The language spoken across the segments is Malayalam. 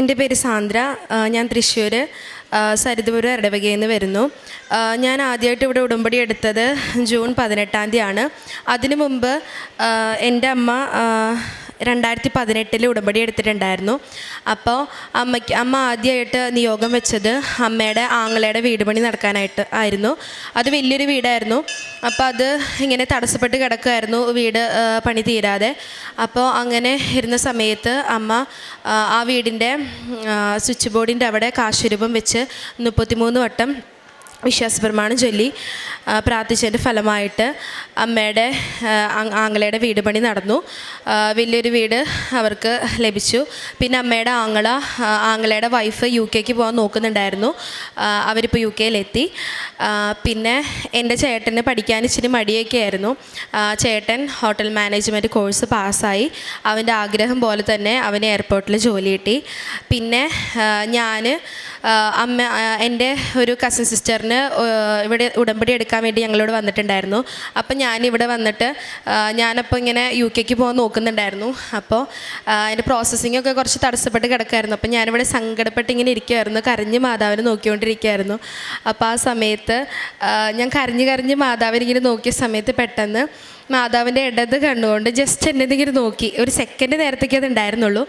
എന്റെ പേര് സാന്ദ്ര. ഞാൻ തൃശ്ശൂർ സരിതപുരം ഇടവകയിൽ നിന്ന് വരുന്നു. ഞാൻ ആദ്യമായിട്ട് ഇവിടെ ഉടമ്പടി എടുത്തത് ജൂൺ പതിനെട്ടാം തീയതിയാണ്. അതിനു മുമ്പ് എന്റെ അമ്മ രണ്ടായിരത്തി പതിനെട്ടിൽ ഉടമ്പടി എടുത്തിട്ടുണ്ടായിരുന്നു. അപ്പോൾ അമ്മയ്ക്ക് അമ്മ ആദ്യമായിട്ട് നിയോഗം വെച്ചത് അമ്മയുടെ ആങ്ങളയുടെ വീട് പണി നടക്കാനായിട്ട് ആയിരുന്നു. അത് വലിയൊരു വീടായിരുന്നു. അപ്പോൾ അത് ഇങ്ങനെ തടസ്സപ്പെട്ട് കിടക്കുമായിരുന്നു വീട് പണി തീരാതെ. അപ്പോൾ അങ്ങനെ ഇരുന്ന സമയത്ത് അമ്മ ആ, വീടിന്റെ സ്വിച്ച് ബോർഡിന്റെ അവിടെ കാശുരൂപം വെച്ച് മുപ്പത്തിമൂന്ന് വട്ടം വിശ്വാസപ്രമാണം ചൊല്ലി പ്രാർത്ഥിച്ചതിന്റെ ഫലമായിട്ട് അമ്മയുടെ ആങ്ങളയുടെ വീട് പണി നടന്നു. വലിയൊരു വീട് അവർക്ക് ലഭിച്ചു. പിന്നെ അമ്മയുടെ ആങ്ങള ആങ്ങളയുടെ വൈഫ് യു കെക്ക് പോകാൻ നോക്കുന്നുണ്ടായിരുന്നു. അവരിപ്പോൾ യു കെയിലെത്തി. പിന്നെ എന്റെ ചേട്ടന് പഠിക്കാൻ ഇച്ചിരി മടിയൊക്കെ ആയിരുന്നു. ചേട്ടൻ ഹോട്ടൽ മാനേജ്മെന്റ് കോഴ്സ് പാസ്സായി. അവന്റെ ആഗ്രഹം പോലെ തന്നെ അവന് എയർപോർട്ടിൽ ജോലി കിട്ടി. പിന്നെ ഞാൻ അമ്മ എന്റെ ഒരു കസിൻ സിസ്റ്ററിന് ഇവിടെ ഉടമ്പടി എടുക്കാൻ വേണ്ടി ഞങ്ങളോട് വന്നിട്ടുണ്ടായിരുന്നു. അപ്പം ഞാനിവിടെ വന്നിട്ട് ഞാനപ്പോൾ ഇങ്ങനെ യു കെക്ക് പോകാൻ നോക്കുന്നുണ്ടായിരുന്നു. അപ്പോൾ അതിന്റെ പ്രോസസ്സിംഗ് ഒക്കെ കുറച്ച് തടസ്സപ്പെട്ട് കിടക്കായിരുന്നു അപ്പം ഞാനിവിടെ സങ്കടപ്പെട്ട് ഇങ്ങനെ ഇരിക്കുമായിരുന്നു കരഞ്ഞ് മാതാവിനെ നോക്കിക്കൊണ്ടിരിക്കുകയായിരുന്നു അപ്പോൾ ആ സമയത്ത് ഞാൻ കരഞ്ഞ് കരഞ്ഞ് മാതാവിനെ ഇങ്ങനെ നോക്കിയ സമയത്ത് പെട്ടെന്ന് മാതാവിന്റെ ഇടത് കണ്ണുകൊണ്ട് ജസ്റ്റ് എന്നെ ഇങ്ങനെ നോക്കി. ഒരു സെക്കൻഡ് നേരത്തേക്ക് അത് ഉണ്ടായിരുന്നുള്ളൂ.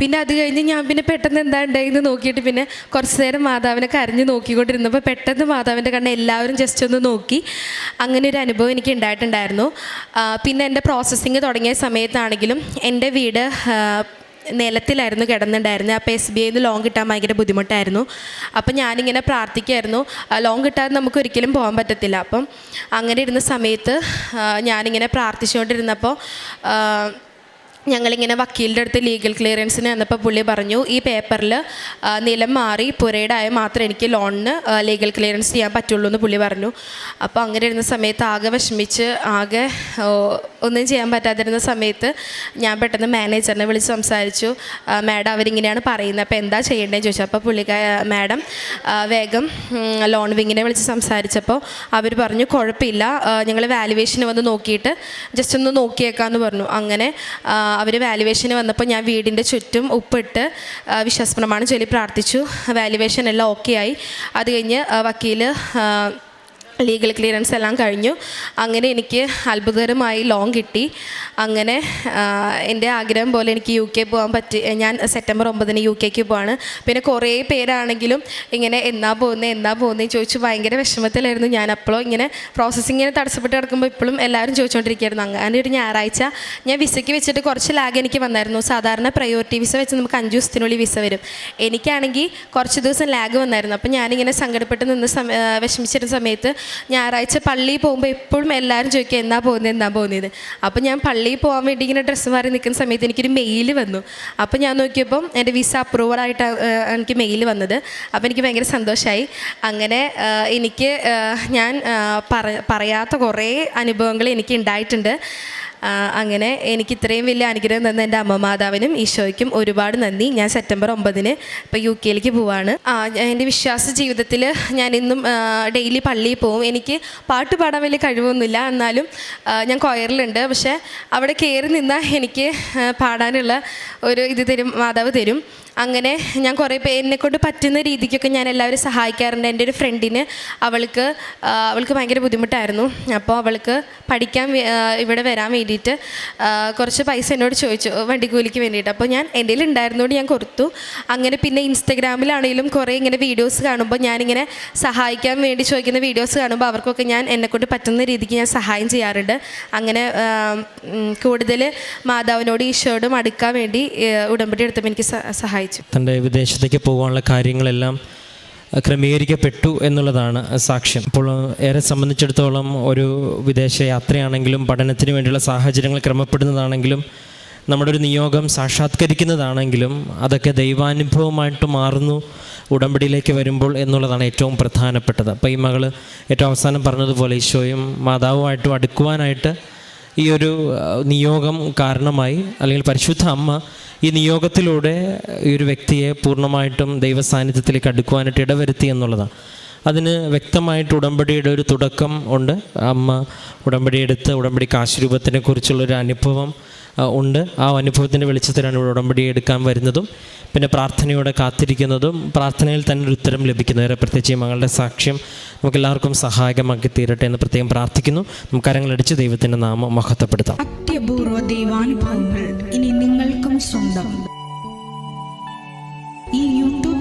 പിന്നെ അത് കഴിഞ്ഞ് ഞാൻ പിന്നെ പെട്ടെന്ന് എന്താ ഉണ്ടായെന്ന് നോക്കിയിട്ട് പിന്നെ കുറച്ച് നേരം മാതാവിനെ കരഞ്ഞ് നോക്കിക്കൊണ്ടിരുന്നപ്പോൾ പെട്ടെന്ന് മാതാവിന്റെ കണ്ണ് എല്ലാവരും ജസ്റ്റ് ഒന്ന് നോക്കി. അങ്ങനെ ഒരു അനുഭവം എനിക്ക് ഉണ്ടായിട്ടുണ്ടായിരുന്നു. പിന്നെ എന്റെ പ്രോസസ്സിങ് തുടങ്ങിയ സമയത്താണെങ്കിലും എന്റെ വീട് നിലത്തിലായിരുന്നു കിടന്നിട്ടുണ്ടായിരുന്നത്. അപ്പോൾ എസ് ബി ഐന്ന് ലോൺ കിട്ടാൻ ഭയങ്കര ബുദ്ധിമുട്ടായിരുന്നു. അപ്പം ഞാനിങ്ങനെ പ്രാർത്ഥിക്കുമായിരുന്നു ലോൺ കിട്ടാതെ നമുക്ക് ഒരിക്കലും പോകാൻ പറ്റത്തില്ല. അപ്പം അങ്ങനെ ഇരുന്ന സമയത്ത് ഞാനിങ്ങനെ പ്രാർത്ഥിച്ചുകൊണ്ടിരുന്നപ്പോൾ ഞങ്ങളിങ്ങനെ വക്കീലിന്റെ അടുത്ത് ലീഗൽ ക്ലിയറൻസിന് വന്നപ്പോൾ പുള്ളി പറഞ്ഞു ഈ പേപ്പറിൽ നിലം മാറി പുരയുടെ ആയ മാത്രമേ എനിക്ക് ലോണിന് ലീഗൽ ക്ലിയറൻസ് ചെയ്യാൻ പറ്റുള്ളൂ എന്ന് പുള്ളി പറഞ്ഞു. അപ്പോൾ അങ്ങനെ ഇരുന്ന സമയത്ത് ആകെ വിഷമിച്ച് ആകെ ഒന്നും ചെയ്യാൻ പറ്റാതിരുന്ന സമയത്ത് ഞാൻ പെട്ടെന്ന് മാനേജറിനെ വിളിച്ച് സംസാരിച്ചു. മാഡം അവരിങ്ങനെയാണ് പറയുന്നത്. അപ്പോൾ എന്താ ചെയ്യേണ്ടതെന്ന് ചോദിച്ചു. അപ്പോൾ പുള്ളിക്കാ മാഡം വേഗം ലോൺ വിങ്ങിനെ വിളിച്ച് സംസാരിച്ചപ്പോൾ അവർ പറഞ്ഞു കുഴപ്പമില്ല. ഞങ്ങൾ വാലുവേഷന് വന്ന് നോക്കിയിട്ട് ജസ്റ്റ് ഒന്ന് നോക്കിയേക്കാമെന്ന് പറഞ്ഞു. അങ്ങനെ അവർ വാലുവേഷന് വന്നപ്പോൾ ഞാൻ വീടിന്റെ ചുറ്റും ഉപ്പിട്ട് വിശ്വാസപ്രമാണം ചൊല്ലി പ്രാർത്ഥിച്ചു. വാലുവേഷൻ എല്ലാം ഓക്കെ ആയി. അത് കഴിഞ്ഞ് ആ, ലീഗൽ ക്ലിയറൻസ് എല്ലാം കഴിഞ്ഞു. അങ്ങനെ എനിക്ക് അത്ഭുതകരമായി ലോൺ കിട്ടി. അങ്ങനെ എന്റെ ആഗ്രഹം പോലെ എനിക്ക് യു കെ പോകാൻ പറ്റി ഞാൻ സെപ്റ്റംബർ ഒമ്പതിന് യു കെക്ക് പോവാണ്. പിന്നെ കുറേ പേരാണെങ്കിലും ഇങ്ങനെ എന്നാ പോകുന്നത് എന്നാ പോകുന്നത് ചോദിച്ചു ഭയങ്കര വിഷമത്തിലായിരുന്നു. ഞാൻ അപ്പോൾ ഇങ്ങനെ പ്രോസസ്സിങ്ങിന് തടസ്സപ്പെട്ട് കിടക്കുമ്പോൾ ഇപ്പോഴും എല്ലാവരും ചോദിച്ചുകൊണ്ടിരിക്കുകയായിരുന്നു അങ്ങനെ ഒരു ഞായറാഴ്ച ഞാൻ വിസയ്ക്ക് വെച്ചിട്ട് കുറച്ച് ലാഗ് എനിക്ക് വന്നായിരുന്നു. സാധാരണ പ്രയോറിറ്റി വിസ വെച്ച് നമുക്ക് അഞ്ച് ദിവസത്തിനുള്ളിൽ വിസ വരും. എനിക്കാണെങ്കിൽ കുറച്ച് ദിവസം ലാഗ് വന്നായിരുന്നു. അപ്പോൾ ഞാനിങ്ങനെ സങ്കടപ്പെട്ട് നിന്ന് വിഷമിച്ചിരുന്ന സമയത്ത് ഞായറാഴ്ച പള്ളിയിൽ പോകുമ്പോൾ എപ്പോഴും എല്ലാവരും ചോദിക്കുക എന്നാ പോകുന്നത് എന്നാ പോകുന്നത് അപ്പോൾ ഞാൻ പള്ളിയിൽ പോകാൻ വേണ്ടി ഇങ്ങനെ ഡ്രസ്സ് മാറി നിൽക്കുന്ന സമയത്ത് എനിക്കൊരു മെയിൽ വന്നു. അപ്പോൾ ഞാൻ നോക്കിയപ്പം എന്റെ വിസ അപ്രൂവൽ ആയിട്ട് എനിക്ക് മെയിൽ വന്നത്. അപ്പോൾ എനിക്ക് ഭയങ്കര സന്തോഷമായി അങ്ങനെ എനിക്ക് ഞാൻ പറയാത്ത കുറേ അനുഭവങ്ങൾ എനിക്ക് ഉണ്ടായിട്ടുണ്ട്. അങ്ങനെ എനിക്ക് ഇത്രയും വലിയ അനുഗ്രഹം തന്ന എന്റെ അമ്മ മാതാവിനും ഈശോയ്ക്കും ഒരുപാട് നന്ദി. ഞാൻ സെപ്റ്റംബർ ഒമ്പതിന് ഇപ്പോൾ യു കെയിലേക്ക് പോവാണ്. എന്റെ വിശ്വാസ ജീവിതത്തിൽ ഞാൻ ഇന്നും ഡെയിലി പള്ളിയിൽ പോവും. എനിക്ക് പാട്ട് പാടാൻ വലിയ കഴിവൊന്നുമില്ല. എന്നാലും ഞാൻ കൊയറിലുണ്ട്. പക്ഷേ അവിടെ കയറി നിന്നാൽ എനിക്ക് പാടാനുള്ള ഒരു ഇത് തരും മാതാവ് തരും. അങ്ങനെ ഞാൻ കുറേ പേ എന്നെക്കൊണ്ട് പറ്റുന്ന രീതിക്കൊക്കെ ഞാൻ എല്ലാവരും സഹായിക്കാറുണ്ട്. എന്റെ ഒരു ഫ്രണ്ടിന് അവൾക്ക് അവൾക്ക് ഭയങ്കര ബുദ്ധിമുട്ടായിരുന്നു. അപ്പോൾ അവൾക്ക് പഠിക്കാൻ ഇവിടെ വരാൻ വേണ്ടിയിട്ട് കുറച്ച് പൈസ എന്നോട് ചോദിച്ചു വണ്ടിക്കൂലിക്ക് വേണ്ടിയിട്ട്. അപ്പോൾ ഞാൻ എന്റെ ഉണ്ടായിരുന്നതുകൊണ്ട് ഞാൻ കൊടുത്തു. അങ്ങനെ പിന്നെ ഇൻസ്റ്റഗ്രാമിലാണെങ്കിലും കുറേ ഇങ്ങനെ വീഡിയോസ് കാണുമ്പോൾ ഞാനിങ്ങനെ സഹായിക്കാൻ വേണ്ടി ചോദിക്കുന്ന വീഡിയോസ് കാണുമ്പോൾ അവർക്കൊക്കെ ഞാൻ എന്നെക്കൊണ്ട് പറ്റുന്ന രീതിക്ക് ഞാൻ സഹായം ചെയ്യാറുണ്ട്. അങ്ങനെ കൂടുതൽ മാതാവിനോട് ഈശോയോടും അടുക്കാൻ വേണ്ടി ഉടമ്പടി എടുത്തപ്പോൾ എനിക്ക് സ- സഹായിച്ചു. തന്റെ വിദേശത്തേക്ക് പോകാനുള്ള കാര്യങ്ങളെല്ലാം ക്രമീകരിക്കപ്പെട്ടു എന്നുള്ളതാണ് സാക്ഷ്യം. അപ്പോൾ ഏറെ സംബന്ധിച്ചിടത്തോളം ഒരു വിദേശ യാത്രയാണെങ്കിലും പഠനത്തിന് വേണ്ടിയുള്ള സാഹചര്യങ്ങൾ ക്രമപ്പെടുന്നതാണെങ്കിലും നമ്മുടെ ഒരു നിയോഗം സാക്ഷാത്കരിക്കുന്നതാണെങ്കിലും അതൊക്കെ ദൈവാനുഭവമായിട്ട് മാറുന്നു ഉടമ്പടിയിലേക്ക് വരുമ്പോൾ എന്നുള്ളതാണ് ഏറ്റവും പ്രധാനപ്പെട്ടത്. അപ്പോൾ ഈ മകൾ ഏറ്റവും അവസാനം പറഞ്ഞതുപോലെ ഈശോയും മാതാവുമായിട്ടും അടുക്കുവാനായിട്ട് ഈ ഒരു നിയോഗം കാരണമായി അല്ലെങ്കിൽ പരിശുദ്ധ അമ്മ ഈ നിയോഗത്തിലൂടെ ഈ ഒരു വ്യക്തിയെ പൂർണമായിട്ടും ദൈവസാന്നിധ്യത്തിലേക്ക് അടുക്കുവാനായിട്ട് ഇടവരുത്തി എന്നുള്ളതാണ്. അതിന് വ്യക്തമായിട്ട് ഉടമ്പടിയുടെ ഒരു തുടക്കം ഉണ്ട്. അമ്മ ഉടമ്പടി എടുത്ത് ഉടമ്പടി കുറിച്ചുള്ളൊരു അനുഭവം ഉണ്ട്. ആ അനുഭവത്തിന്റെ വെളിച്ചത്തിലാണ് ഇവിടെ ഉടമ്പടി എടുക്കാൻ വരുന്നതും പിന്നെ പ്രാർത്ഥനയോടെ കാത്തിരിക്കുന്നതും പ്രാർത്ഥനയിൽ തന്നെ ഒരു ഉത്തരം ലഭിക്കുന്നവരെ പ്രത്യേകിച്ച് മകളുടെ സാക്ഷ്യം നമുക്കെല്ലാവർക്കും സഹായകമാക്കി തീരട്ടെ എന്ന് പ്രത്യേകം പ്രാർത്ഥിക്കുന്നു. നമുക്ക് കരങ്ങളടിച്ച് ദൈവത്തിന്റെ നാമം മഹത്വപ്പെടുത്താം. അത്യപൂർവ ദൈവാനുഭവങ്ങൾ ഇനി നിങ്ങൾക്കും സ്വന്തം.